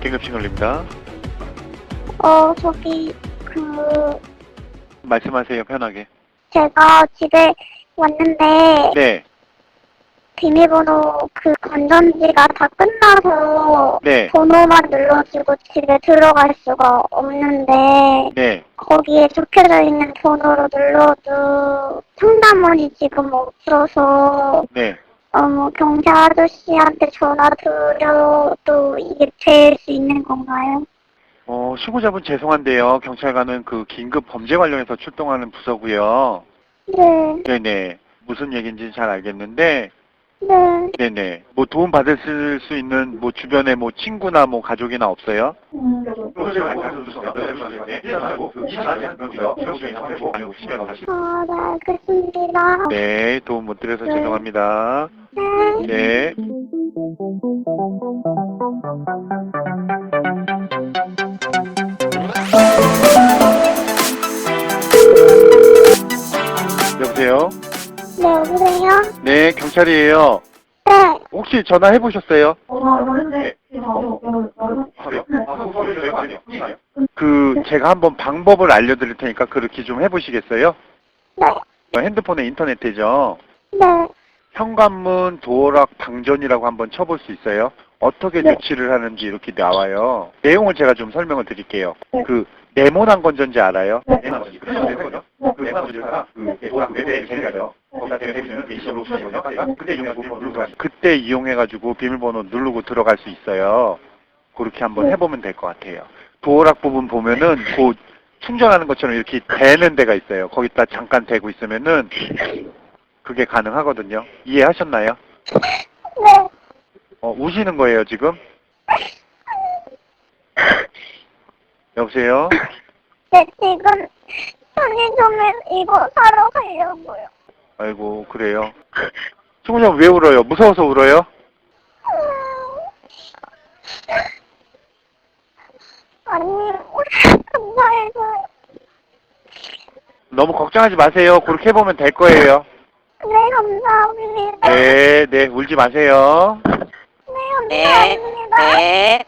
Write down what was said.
긴급신 걸립니다. 어, 저기, 그, 말씀하세요, 편하게. 제가 집에 왔는데, 네, 비밀번호 그 건전지가 다 끝나서, 네, 번호만 눌러주고 집에 들어갈 수가 없는데, 네. 거기에 적혀져 있는 번호로 눌러도 상담원이 지금 없어서, 네. 어, 뭐, 경찰 아저씨한테 전화 드려도 이게 될 수 있는 건가요? 어, 수고자분 죄송한데요. 경찰관은 그 긴급 범죄 관련해서 출동하는 부서고요. 네, 네네. 무슨 얘기인지 잘 알겠는데, 네. 네네. 뭐 도움 받을 수 있는 뭐 주변에 뭐 친구나 뭐 가족이나 없어요? 아, 네, 알겠습니다. 네, 도움 못 드려서 네. 죄송합니다. 네. 네. 여보세요? 네, 여보세요? 네, 경찰이에요. 네. 혹시 전화해 보셨어요? 그 제가 한번 방법을 알려드릴 테니까 그렇게 좀 해보시겠어요? 네. 어, 핸드폰에 인터넷 되죠? 네. 현관문 도어락 방전이라고 한번 쳐볼 수 있어요? 어떻게 네. 조치를 하는지 이렇게 나와요. 내용을 제가 좀 설명을 드릴게요. 네. 그 네모난 건전지 알아요? 네. 네모난 건전지. 그래서 네모죠? 그 건전지가 그 외대에 대면 미션으로 수시거든요. 그때 이용해가지고 비밀번호 누르고 들어갈 수 있어요. 그렇게 한번 네. 해보면 될 것 같아요. 도어락 부분 보면은 그 충전하는 것처럼 이렇게 대는 데가 있어요. 거기다 잠깐 대고 있으면은 그게 가능하거든요. 이해하셨나요? 네. 어, 우시는 거예요, 지금? 여보세요? 네, 지금 편의점에 이거 사러 가려고요. 아이고, 그래요. 승우장 왜 울어요? 무서워서 울어요? 아니, 감사해서요. 너무 걱정하지 마세요. 그렇게 해보면 될 거예요. 네, 감사합니다. 네, 네, 울지 마세요. Eh. Eh. Eh.